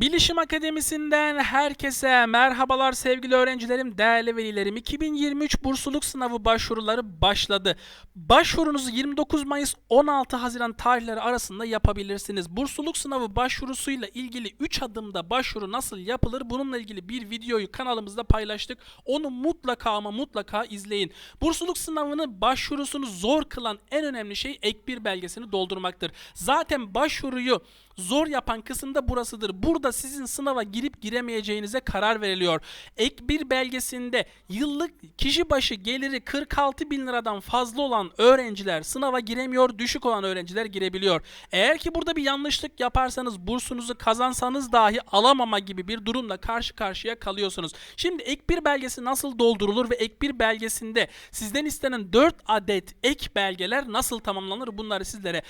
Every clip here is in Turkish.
Bilişim Akademisi'nden herkese merhabalar sevgili öğrencilerim, değerli velilerim. 2023 bursluluk sınavı başvuruları başladı. Başvurunuzu 29 Mayıs 16 Haziran tarihleri arasında yapabilirsiniz. Bursluluk sınavı başvurusuyla ilgili 3 adımda başvuru nasıl yapılır? Bununla ilgili bir videoyu kanalımızda paylaştık. Onu mutlaka ama mutlaka izleyin. Bursluluk sınavını başvurusunu zor kılan en önemli şey ek bir belgesini doldurmaktır. Zaten başvuruyu zor yapan kısım da burasıdır. Burada sizin sınava girip giremeyeceğinize karar veriliyor. Ek bir belgesinde yıllık kişi başı geliri 46 bin liradan fazla olan öğrenciler sınava giremiyor, düşük olan öğrenciler girebiliyor. Eğer ki burada bir yanlışlık yaparsanız bursunuzu kazansanız dahi alamama gibi bir durumla karşı karşıya kalıyorsunuz. Şimdi ek bir belgesi nasıl doldurulur ve ek bir belgesinde sizden istenen 4 adet ek belgeler nasıl tamamlanır bunları sizlere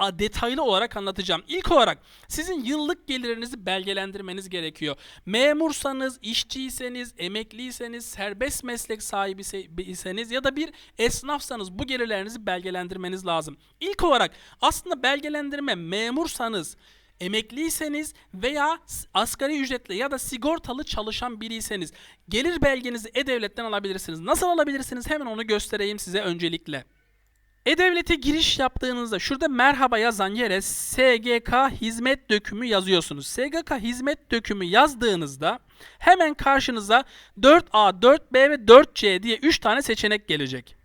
detaylı olarak anlatacağım. İlk olarak sizin yıllık gelirinizi belgelendirmeniz gerekiyor. Memursanız, işçiyseniz, emekliyseniz, serbest meslek sahibiyseniz ya da bir esnafsanız bu gelirlerinizi belgelendirmeniz lazım. İlk olarak aslında belgelendirme memursanız, emekliyseniz veya asgari ücretli ya da sigortalı çalışan biriyseniz gelir belgenizi E-Devlet'ten alabilirsiniz. Nasıl alabilirsiniz? Hemen onu göstereyim size öncelikle. E-Devlet'e giriş yaptığınızda şurada merhaba yazan yere SGK hizmet dökümü yazıyorsunuz. SGK hizmet dökümü yazdığınızda hemen karşınıza 4A, 4B ve 4C diye 3 tane seçenek gelecek.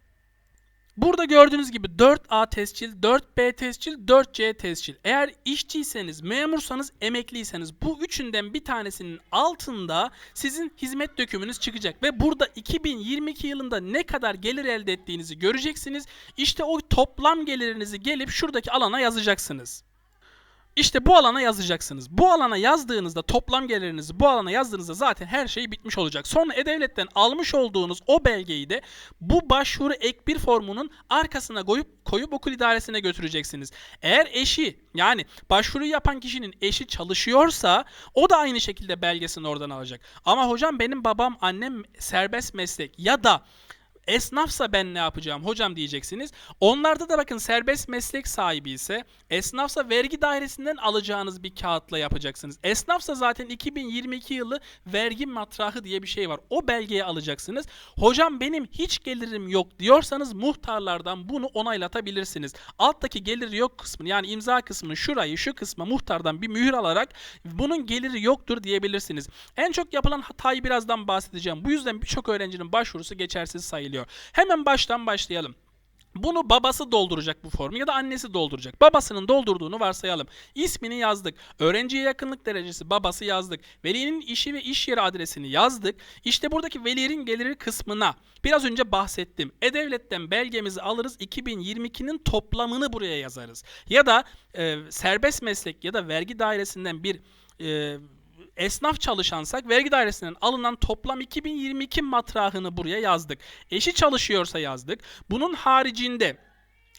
Burada gördüğünüz gibi 4A tescil, 4B tescil, 4C tescil. Eğer işçiyseniz, memursanız, emekliyseniz bu üçünden bir tanesinin altında sizin hizmet dökümünüz çıkacak. Ve burada 2022 yılında ne kadar gelir elde ettiğinizi göreceksiniz. İşte o toplam gelirinizi gelip şuradaki alana yazacaksınız. İşte bu alana yazacaksınız. Bu alana yazdığınızda toplam gelirinizi bu alana yazdığınızda zaten her şey bitmiş olacak. Sonra E-Devlet'ten almış olduğunuz o belgeyi de bu başvuru ek bir formunun arkasına koyup koyup okul idaresine götüreceksiniz. Eğer eşi yani başvuru yapan kişinin eşi çalışıyorsa o da aynı şekilde belgesini oradan alacak. Ama hocam benim babam annem serbest meslek ya da Esnafsa ben ne yapacağım hocam diyeceksiniz. Onlarda da bakın serbest meslek sahibi ise esnafsa vergi dairesinden alacağınız bir kağıtla yapacaksınız. Esnafsa zaten 2022 yılı vergi matrahı diye bir şey var. O belgeyi alacaksınız. Hocam benim hiç gelirim yok diyorsanız muhtarlardan bunu onaylatabilirsiniz. Alttaki geliri yok kısmını yani imza kısmını şurayı şu kısma muhtardan bir mühür alarak bunun geliri yoktur diyebilirsiniz. En çok yapılan hatayı birazdan bahsedeceğim. Bu yüzden birçok öğrencinin başvurusu geçersiz sayılıyor. Hemen baştan başlayalım. Bunu babası dolduracak bu formu ya da annesi dolduracak. Babasının doldurduğunu varsayalım. İsmini yazdık. Öğrenciye yakınlık derecesi babası yazdık. Velinin işi ve iş yeri adresini yazdık. İşte buradaki velinin geliri kısmına biraz önce bahsettim. E-Devlet'ten belgemizi alırız. 2022'nin toplamını buraya yazarız. Ya da e, serbest meslek ya da vergi dairesinden bir e, esnaf çalışansak vergi dairesinden alınan toplam 2022 matrahını buraya yazdık. Eşi çalışıyorsa yazdık. Bunun haricinde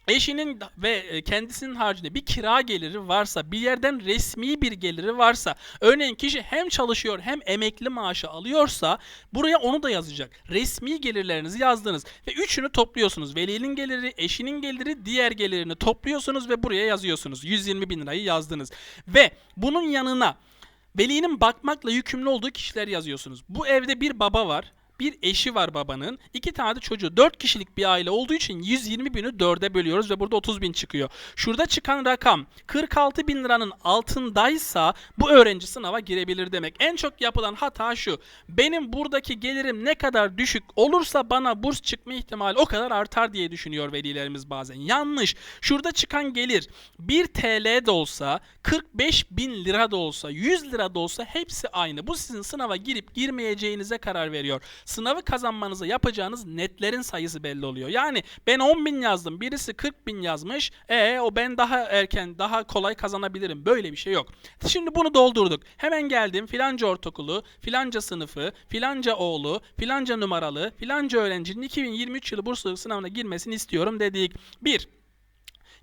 eşinin ve e, kendisinin haricinde bir kira geliri varsa, bir yerden resmi bir geliri varsa, örneğin kişi hem çalışıyor hem emekli maaşı alıyorsa buraya onu da yazacak. Resmi gelirlerinizi yazdınız ve üçünü topluyorsunuz. Velinin geliri, eşinin geliri, diğer gelirini topluyorsunuz ve buraya yazıyorsunuz. 120 bin lirayı yazdınız. Ve bunun yanına Velinin bakmakla yükümlü olduğu kişiler yazıyorsunuz. Bu evde bir baba var. Bir eşi var babanın. iki tane de çocuğu. 4 kişilik bir aile olduğu için 120 bini 4'e bölüyoruz ve burada 30 bin çıkıyor. Şurada çıkan rakam 46 bin liranın altındaysa bu öğrenci sınava girebilir demek. En çok yapılan hata şu. Benim buradaki gelirim ne kadar düşük olursa bana burs çıkma ihtimali o kadar artar diye düşünüyor velilerimiz bazen. Yanlış. Şurada çıkan gelir 1 TL de olsa 45 bin lira da olsa 100 lira da olsa hepsi aynı. Bu sizin sınava girip girmeyeceğinize karar veriyor. Sınavı kazanmanıza yapacağınız netlerin sayısı belli oluyor. Yani ben 10 bin yazdım birisi 40 bin yazmış. E o ben daha erken daha kolay kazanabilirim. Böyle bir şey yok. Şimdi bunu doldurduk. Hemen geldim filanca ortaokulu, filanca sınıfı, filanca oğlu, filanca numaralı, filanca öğrencinin 2023 yılı bursluluk sınavına girmesini istiyorum dedik. 1.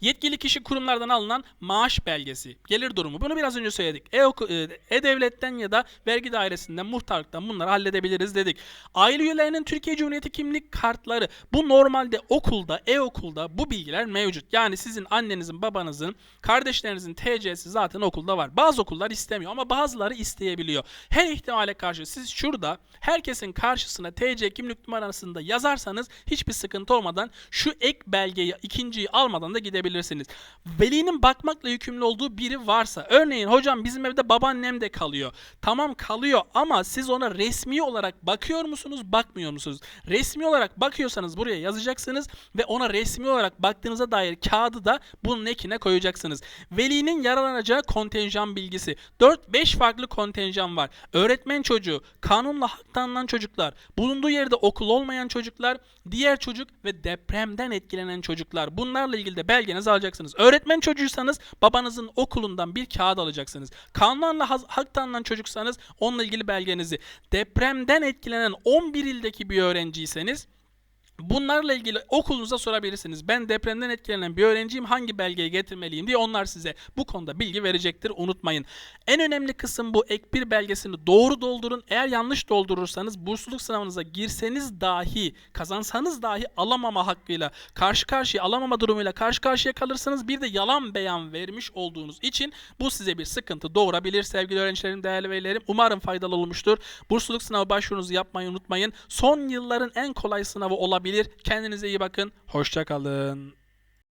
Yetkili kişi kurumlardan alınan maaş belgesi, gelir durumu. Bunu biraz önce söyledik. E-oku- e, E-Devlet'ten ya da vergi dairesinden, muhtarlıktan bunları halledebiliriz dedik. Aile üyelerinin Türkiye Cumhuriyeti kimlik kartları. Bu normalde okulda, e-okulda bu bilgiler mevcut. Yani sizin annenizin, babanızın, kardeşlerinizin TC'si zaten okulda var. Bazı okullar istemiyor ama bazıları isteyebiliyor. Her ihtimale karşı siz şurada herkesin karşısına TC kimlik numarasını da yazarsanız hiçbir sıkıntı olmadan şu ek belgeyi ikinciyi almadan da gidebilirsiniz. Velinin bakmakla yükümlü olduğu biri varsa örneğin hocam bizim evde babaannem de kalıyor. Tamam kalıyor ama siz ona resmi olarak bakıyor musunuz bakmıyor musunuz? Resmi olarak bakıyorsanız buraya yazacaksınız ve ona resmi olarak baktığınıza dair kağıdı da bunun ekine koyacaksınız. Velinin yararlanacağı kontenjan bilgisi. 4-5 farklı kontenjan var. Öğretmen çocuğu, kanunla hak tanınan çocuklar, bulunduğu yerde okul olmayan çocuklar, diğer çocuk ve depremden etkilenen çocuklar. Bunlarla ilgili de belgenizi alacaksınız. Öğretmen çocuğuysanız babanızın okulundan bir kağıt alacaksınız. Kanunla hak tanınan çocuksanız onunla ilgili belgenizi. Depremden etkilenen 11 ildeki bir öğrenciyseniz Bunlarla ilgili okulunuza sorabilirsiniz. Ben depremden etkilenen bir öğrenciyim hangi belgeyi getirmeliyim diye onlar size bu konuda bilgi verecektir unutmayın. En önemli kısım bu ek bir belgesini doğru doldurun. Eğer yanlış doldurursanız bursluluk sınavınıza girseniz dahi kazansanız dahi alamama hakkıyla karşı karşıya alamama durumuyla karşı karşıya kalırsınız. Bir de yalan beyan vermiş olduğunuz için bu size bir sıkıntı doğurabilir sevgili öğrencilerim, değerli velilerim. Umarım faydalı olmuştur. Bursluluk sınavı başvurunuzu yapmayı unutmayın. Son yılların en kolay sınavı olabilir. Kendinize iyi bakın. Hoşça kalın.